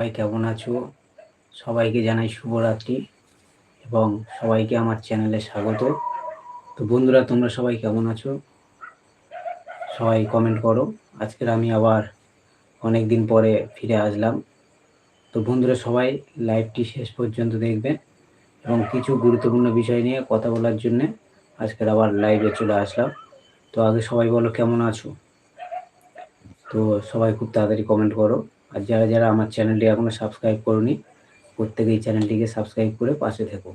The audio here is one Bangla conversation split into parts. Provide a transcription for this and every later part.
সবাই কেমন আছো? সবাইকে জানাই শুভরাত্রি এবং সবাইকে আমার চ্যানেলে স্বাগত। তো বন্ধুরা, তোমরা সবাই কেমন আছো? সবাই কমেন্ট করো। আজকের আমি আবার অনেক দিন পরে ফিরে আসলাম। তো বন্ধুরা, সবাই লাইভটি শেষ পর্যন্ত দেখবেন এবং কিছু গুরুত্বপূর্ণ বিষয় নিয়ে কথা বলার জন্যে আজকের আবার লাইভে চলে আসলাম। তো আগে সবাই বলো কেমন আছো? তো সবাই খুব তাড়াতাড়ি কমেন্ট করো। আর যারা যারা আমার চ্যানেলটি এখনও সাবস্ক্রাইব করনি, প্রত্যেকেই চ্যানেলটিকে সাবস্ক্রাইব করে পাশে থেকো।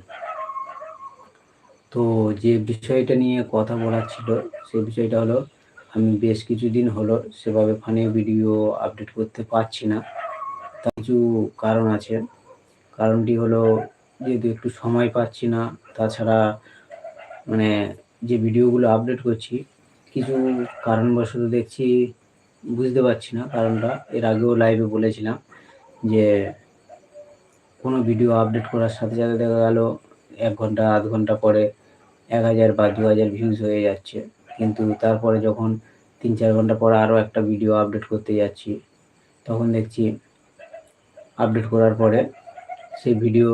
তো যে বিষয়টা নিয়ে কথা বলার ছিল সেই বিষয়টা হলো, আমি বেশ কিছুদিন হলো সেভাবে ফানি ভিডিও আপডেট করতে পারছি না। তার কিছু কারণ আছে। কারণটি হলো, যেহেতু একটু সময় পাচ্ছি না, তাছাড়া মানে যে ভিডিওগুলো আপডেট করছি, কিছু কারণবশত দেখছি বুঝতে পারছি না কারণটা। এর আগেও লাইভে বলেছিলাম যে, কোনো ভিডিও আপডেট করার সাথে সাথে দেখা গেল এক ঘণ্টা, আধ ঘণ্টা পরে এক হাজার বা দু হাজার ভিউজ হয়ে যাচ্ছে। কিন্তু তারপরে যখন তিন চার ঘণ্টা পরে আরও একটা ভিডিও আপডেট করতে যাচ্ছি, তখন দেখছি আপডেট করার পরে সেই ভিডিও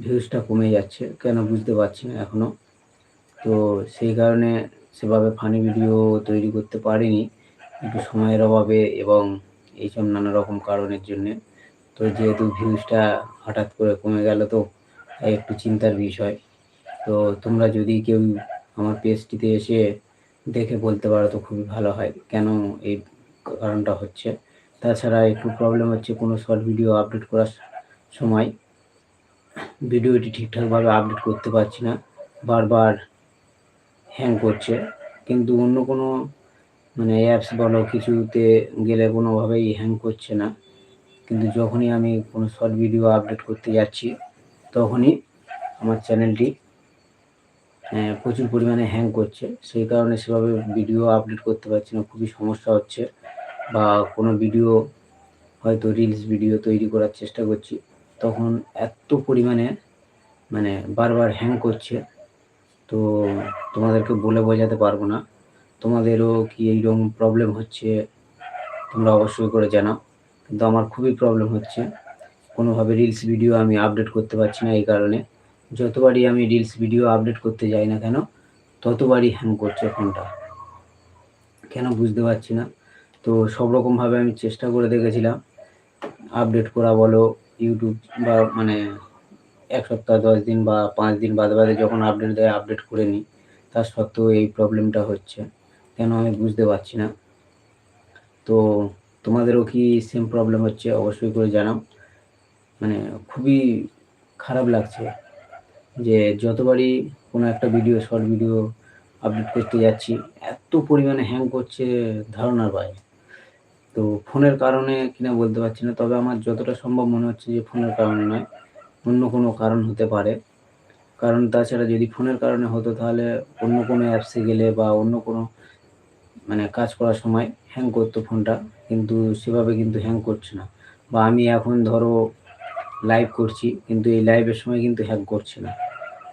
ভিউজটা কমে যাচ্ছে। কেন বুঝতে পারছি না এখনও তো সেই কারণে সেভাবে ফানি ভিডিও তৈরি করতে পারিনি। একটু সময়ের অভাবে এবং এইসব নানা রকম কারণের জন্যে। তো যেহেতু ভিউজটা হঠাৎ করে কমে গেল তো একটু চিন্তার বিষয়। তো তোমরা যদি কেউ আমার পেজটিতে এসে দেখে বলতে পারো তো খুবই ভালো হয়, কেন এই কারণটা হচ্ছে। তাছাড়া একটু প্রবলেম হচ্ছে কোনো শর্ট ভিডিও আপলোড করার সময়। ভিডিওটি ঠিকঠাকভাবে আপডেট করতে পারছি না, বারবার হ্যাং করছে। কিন্তু অন্য কোনো মানে অ্যাপস বলো কিছুতে গেলে কোনোভাবেই হ্যাং করছে না। কিন্তু যখনই আমি কোনো শর্ট ভিডিও আপডেট করতে যাচ্ছি, তখনই আমার চ্যানেলটি প্রচুর পরিমাণে হ্যাং করছে। সেই কারণে সেভাবে ভিডিও আপডেট করতে পারছি না, খুবই সমস্যা হচ্ছে। বা কোনো ভিডিও হয়তো রিলস ভিডিও তৈরি করার চেষ্টা করছি, তখন এত পরিমাণে মানে বারবার হ্যাং করছে। তো তোমাদেরকে বলে বোঝাতে পারব না। তোমাদেরও কি এইরকম প্রবলেম হচ্ছে? তোমরা অবশ্যই করে জানাও। কিন্তু আমার খুবই প্রবলেম হচ্ছে। কোনোভাবে রিলস ভিডিও আমি আপডেট করতে পারছি না এই কারণে। যতবারই আমি রিলস ভিডিও আপডেট করতে যাই না কেন, ততবারই হ্যাং করছে ফোনটা কেন বুঝতে পারছি না। তো সব রকমভাবে আমি চেষ্টা করে দেখেছিলাম। আপডেট করা বলো ইউটিউব বা মানে এক সপ্তাহ, দশ দিন বা পাঁচ দিন বাদে বাদে যখন আপডেট দেয় আপডেট করে নিই, তার সত্ত্বেও এই প্রবলেমটা হচ্ছে। কেন আমি বুঝতে পারছি না। তো তোমাদেরও কি সেম প্রবলেম হচ্ছে? অবশ্যই করে জানাও। মানে খুবই খারাপ লাগছে যে যতবারই কোনো একটা ভিডিও শর্ট ভিডিও আপলোড করতে যাচ্ছি, এত পরিমাণে হ্যাং করছে ধারণার বাইরে। তো ফোনের কারণে কিনা বলতে পারছি না, তবে আমার যতটা সম্ভব মনে হচ্ছে যে ফোনের কারণে নয়, অন্য কোনো কারণ হতে পারে। কারণ তাছাড়া যদি ফোনের কারণে হতো, তাহলে অন্য কোনো অ্যাপসে গেলে বা অন্য কোনো মানে কাজ করার সময় হ্যাং করতো ফোনটা কিন্তু সেভাবে কিন্তু হ্যাং করছে না। বা আমি এখন ধরো লাইভ করছি, কিন্তু এই লাইভের সময় কিন্তু হ্যাং করছে না।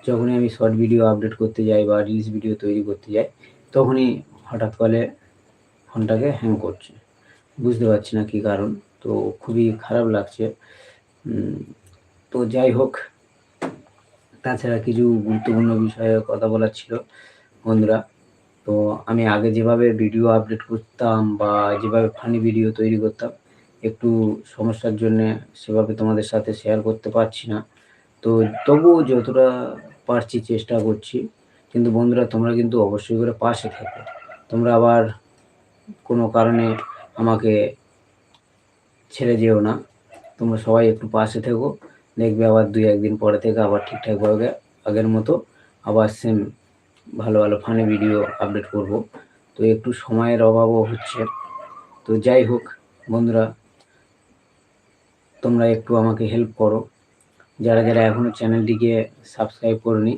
যখনই আমি শর্ট ভিডিও আপডেট করতে যাই বা রিলস ভিডিও তৈরি করতে যাই, তখনই হঠাৎ করে ফোনটাকে হ্যাং করছে। বুঝতে পারছি না কী কারণ, তো খুবই খারাপ লাগছে। তো যাই হোক, তাছাড়া কিছু গুরুত্বপূর্ণ বিষয়ে কথা বলার ছিল বন্ধুরা। তো আমি আগে যেভাবে ভিডিও আপডেট করতাম বা যেভাবে ফানি ভিডিও তৈরি করতাম, একটু সমস্যার জন্য সেভাবে তোমাদের সাথে শেয়ার করতে পারছি না। তো তবুও যতটা পারছি চেষ্টা করছি, কিন্তু বন্ধুরা তোমরা কিন্তু অবশ্যই করে পাশে থাকো। তোমরা আবার কোনো কারণে আমাকে ছেড়ে যেও না। তোমরা সবাই একটু পাশে থেকো, দেখবে আবার দুই একদিন পরে থেকে আবার ঠিকঠাকভাবে আগের মতো আবার সেম ভালো ভালো ফানি ভিডিও আপডেট করব। তো একটু সময়ের অভাবও হচ্ছে। তো যাই হোক, বন্ধুরা, তোমরা একটু আমাকে হেল্প করো। যারা যারা এখনও চ্যানেলটিকে সাবস্ক্রাইব করনি,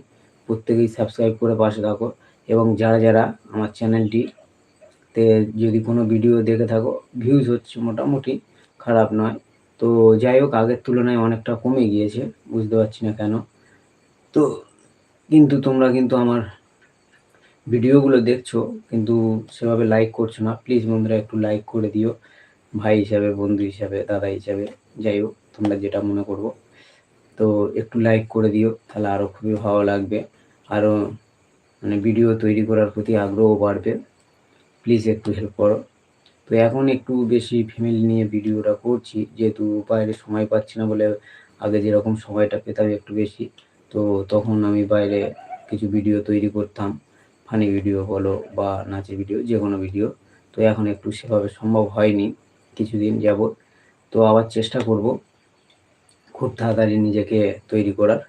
প্রত্যেকেই সাবস্ক্রাইব করে পাশে থাকো এবং যারা যারা আমার চ্যানেলটিতে যদি কোনো ভিডিও দেখে থাকো ভিউজ হচ্ছে মোটামুটি খারাপ নয়। তো যাই হোক, আগের তুলনায় অনেকটা কমে গিয়েছে, বুঝতে পারছি না কেন। তো কিন্তু তোমরা কিন্তু আমার ভিডিওগুলো দেখছ, কিন্তু সেভাবে লাইক করছ না। প্লিজ বন্ধুরা, একটু লাইক করে দিও। ভাই হিসাবে, বন্ধু হিসাবে, দাদা হিসাবে, যাই হোক, তোমরা যেটা মনে করব। তো একটু লাইক করে দিও, তাহলে আরও খুবই ভালো লাগবে। আরও মানে ভিডিও তৈরি করার প্রতি আগ্রহ বাড়বে। প্লিজ একটু হেল্প করো। তো এখন একটু বেশি ফ্যামিলি নিয়ে ভিডিওটা করছি, যেহেতু বাইরে সময় পাচ্ছি না বলে আগে যেরকম সময়টা পেতাম একটু বেশি, তো তখন আমি বাইরে কিছু ভিডিও তৈরি করতাম। ফানি ভিডিও বলো বা নাচের ভিডিও যে কোনো ভিডিও তো এখন একটু সেভাবে সম্ভব হয়নি, কিছুদিন যাবৎ। তো আবার চেষ্টা করব খুব তাড়াতাড়ি নিজেকে তৈরি করার।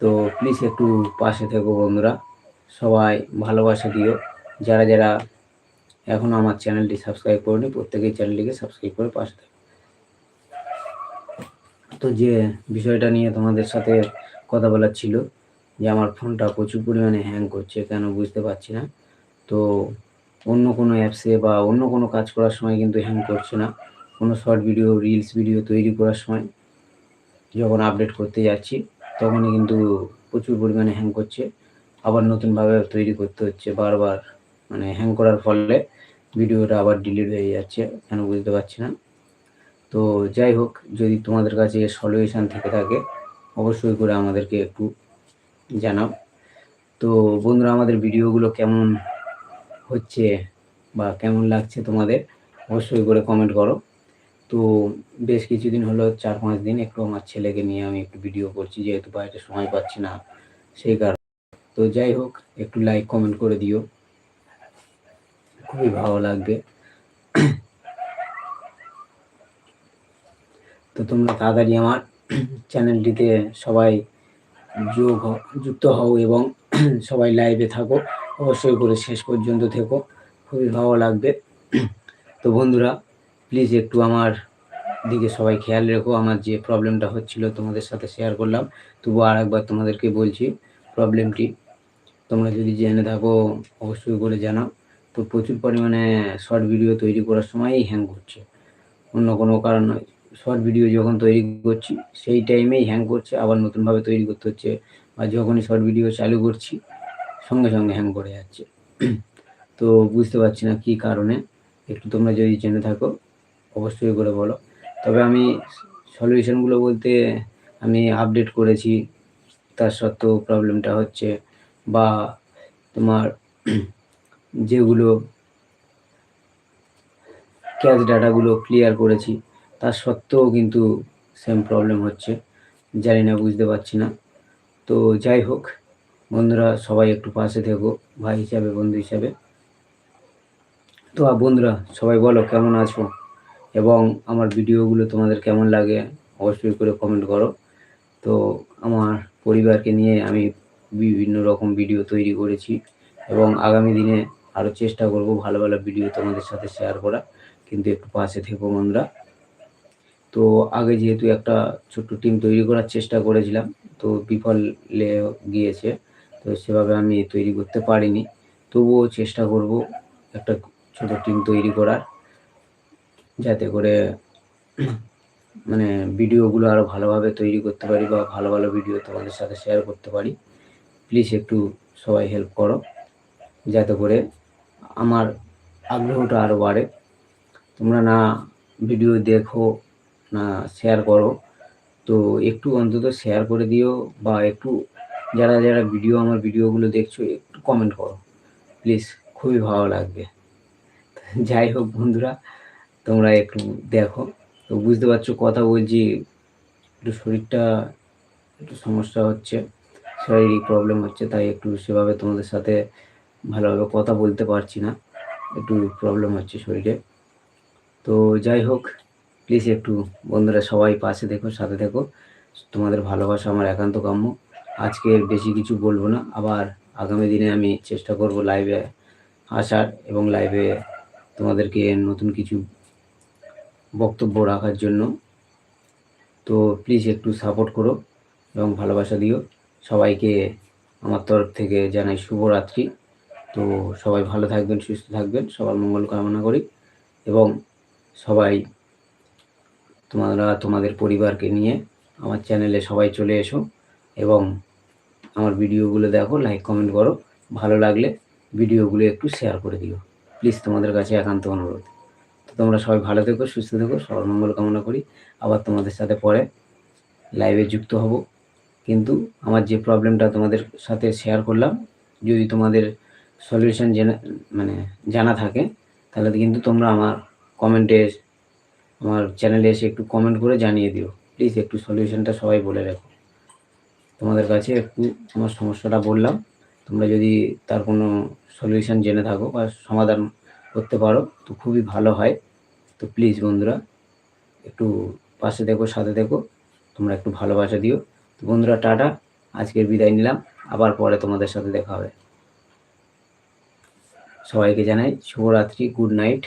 তো প্লিজ একটু পাশে থেকো বন্ধুরা, সবাই ভালোবাসা দিও। যারা যারা এখনও আমার চ্যানেলটি সাবস্ক্রাইব করেনি, প্রত্যেকেই চ্যানেলটিকে সাবস্ক্রাইব করে পাশে থাকো। তো যে বিষয়টা নিয়ে তোমাদের সাথে কথা বলার ছিল যে আমার ফোনটা প্রচুর পরিমাণে হ্যাং করছে, কেন বুঝতে পারছি না। তো অন্য কোনো অ্যাপসে বা অন্য কোনো কাজ করার সময় কিন্তু হ্যাং করছে না। কোনো শর্ট ভিডিও রিলস ভিডিও তৈরি করার সময় যখন আপডেট করতে যাচ্ছি, তখনই কিন্তু প্রচুর পরিমাণে হ্যাং করছে। আবার নতুনভাবে তৈরি করতে হচ্ছে। বারবার মানে হ্যাং করার ফলে ভিডিওটা আবার ডিলিট হয়ে যাচ্ছে, কেন বুঝতে পারছি না। তো যাই হোক, যদি তোমাদের কাছে সলিউশন থেকে থাকে, অবশ্যই করে আমাদেরকে একটু জানাও। তো বন্ধুরা, আমাদের ভিডিওগুলো কেমন হচ্ছে বা কেমন লাগছে তোমাদের, অবশ্যই করে কমেন্ট করো। তো বেশ কিছুদিন হলো, চার পাঁচ দিন একটু আমার ছেলেকে নিয়ে আমি একটু ভিডিও করছি, যেহেতু বাইরে সময় পাচ্ছি না, সেই কারণে। তো যাই হোক, একটু লাইক কমেন্ট করে দিও। খুবই ভালো লাগবে। তো তোমরা তাড়াতাড়ি আমার চ্যানেলটিতে সবাই যোগ যুক্ত হও এবং সবাই লাইভে থাকো। অবশ্যই করে শেষ পর্যন্ত থেকো। খুবই ভালো লাগবে। তো বন্ধুরা প্লিজ একটু আমার দিকে সবাই খেয়াল রেখো। আমার যে প্রবলেমটা হচ্ছিল, তোমাদের সাথে শেয়ার করলাম। তবু আর একবার তোমাদেরকে বলছি প্রবলেমটি তোমরা যদি জেনে থাকো, অবশ্যই করে জানাও। তো প্রচুর পরিমাণে শর্ট ভিডিও তৈরি করার সময়ই হ্যাং করছে। অন্য কোনো কারণ নয়। শর্ট ভিডিও যখন তৈরি করছি, সেই টাইমেই হ্যাং করছে, আবার নতুনভাবে তৈরি করতে হচ্ছে, বা যখনই শর্ট ভিডিও চালু করছি, সঙ্গে সঙ্গে হ্যাং করে যাচ্ছে। তো বুঝতে পারছি না কী কারণে। একটু তোমরা যদি জেনে থাকো, অবশ্যই করে বলো। তবে আমি সলিউশনগুলো বলতে আমি আপডেট করেছি, তার সত্ত্বেও প্রবলেমটা হচ্ছে, বা তোমার যেগুলো ক্যাশ ডাটাগুলো ক্লিয়ার করেছি তার সত্ত্বেও কিন্তু সেম প্রবলেম হচ্ছে। জানি না, বুঝতে পারছি না। তো যাই হোক, বন্ধুরা সবাই একটু পাশে থেকো, ভাই হিসাবে, বন্ধু হিসাবে। তো বন্ধুরা সবাই বলো, কেমন আছো? এবং আমার ভিডিওগুলো তোমাদের কেমন লাগে অবশ্যই করে কমেন্ট করো। তো আমার পরিবারকে নিয়ে আমি বিভিন্ন রকম ভিডিও তৈরি করেছি এবং আগামী দিনে আরও চেষ্টা করব ভালো ভালো ভিডিও তোমাদের সাথে শেয়ার করা কিন্তু একটু পাশে থেকো বন্ধুরা। তো আগে যেহেতু একটা ছোট্ট টিম তৈরি করার চেষ্টা করেছিলাম, তো বিফলে গিয়েছে, তো সেভাবে আমি তৈরি করতে পারিনি। তবুও চেষ্টা করব একটা ছোট টিম তৈরি করার, যাতে করে মানে ভিডিওগুলো আরও ভালোভাবে তৈরি করতে পারি বা ভালো ভালো ভিডিও তোমাদের সাথে শেয়ার করতে পারি। প্লিজ একটু সবাই হেল্প করো, যাতে করে আমার আগ্রহটা আরও বাড়ে। তোমরা না ভিডিও দেখো শেয়ার করো। তো একটু অন্তত শেয়ার করে দিও বা একটু যারা যারা ভিডিও আমার ভিডিওগুলো দেখছ, একটু কমেন্ট করো। প্লিজ খুবই ভালো লাগবে। যাই হোক বন্ধুরা, তোমরা একটু দেখো। তো বুঝতে পারছ কথা বলছি, একটু শরীরটা একটু সমস্যা হচ্ছে, শারীরিক প্রবলেম হচ্ছে, তাই একটু সেভাবে তোমাদের সাথে ভালোভাবে কথা বলতে পারছি না। একটু প্রবলেম হচ্ছে শরীরে। তো যাই হোক প্লিজ একটু বন্ধুরা সবাই পাশে দেখো, সাথে দেখো। তোমাদের ভালোবাসা আমার একান্ত কাম্য। আজকে বেশি কিছু বলব না। আবার আগামী দিনে আমি চেষ্টা করব লাইভে আসার এবং লাইভে তোমাদেরকে নতুন কিছু বক্তব্য রাখার জন্য। তো প্লিজ একটু সাপোর্ট করো এবং ভালোবাসা দিও। সবাইকে আমার তরফ থেকে জানাই শুভরাত্রি। তো সবাই ভালো থাকবেন, সুস্থ থাকবেন। সবার মঙ্গল কামনা করি এবং সবাই তোমরা, তোমাদের পরিবারকে নিয়ে আমার চ্যানেলে সবাই চলে এসো এবং আমার ভিডিওগুলো দেখো লাইক কমেন্ট করো। ভালো লাগলে ভিডিওগুলো একটু শেয়ার করে দিও। প্লিজ তোমাদের কাছে একান্ত অনুরোধ। তো তোমরা সবাই ভালো থেকো, সুস্থ থেকো, সবার মঙ্গল কামনা করি। আবার তোমাদের সাথে পরে লাইভে যুক্ত হব। কিন্তু আমার যে প্রবলেমটা তোমাদের সাথে শেয়ার করলাম, যদি তোমাদের সলিউশন জেনে মানে জানা থাকে, তাহলে কিন্তু তোমরা আমার কমেন্টে আমার চ্যানেলে এসে একটু কমেন্ট করে জানিয়ে দিও। প্লিজ একটু সলিউশনটা সবাই বলে রাখো। তোমাদের কাছে একটু আমার সমস্যাটা বললাম। তোমরা যদি তার কোনো সলিউশন জেনে থাকো বা সমাধান করতে পারো, তো খুবই ভালো হয়। তো প্লিজ বন্ধুরা, একটু পাশে দেখো সাথে দেখো তোমরা একটু ভালোবাসা দিও। তো বন্ধুরা, টাটা। আজকের বিদায় নিলাম। আবার পরে তোমাদের সাথে দেখা হবে। সবাইকে জানাই শুভরাত্রি গুড নাইট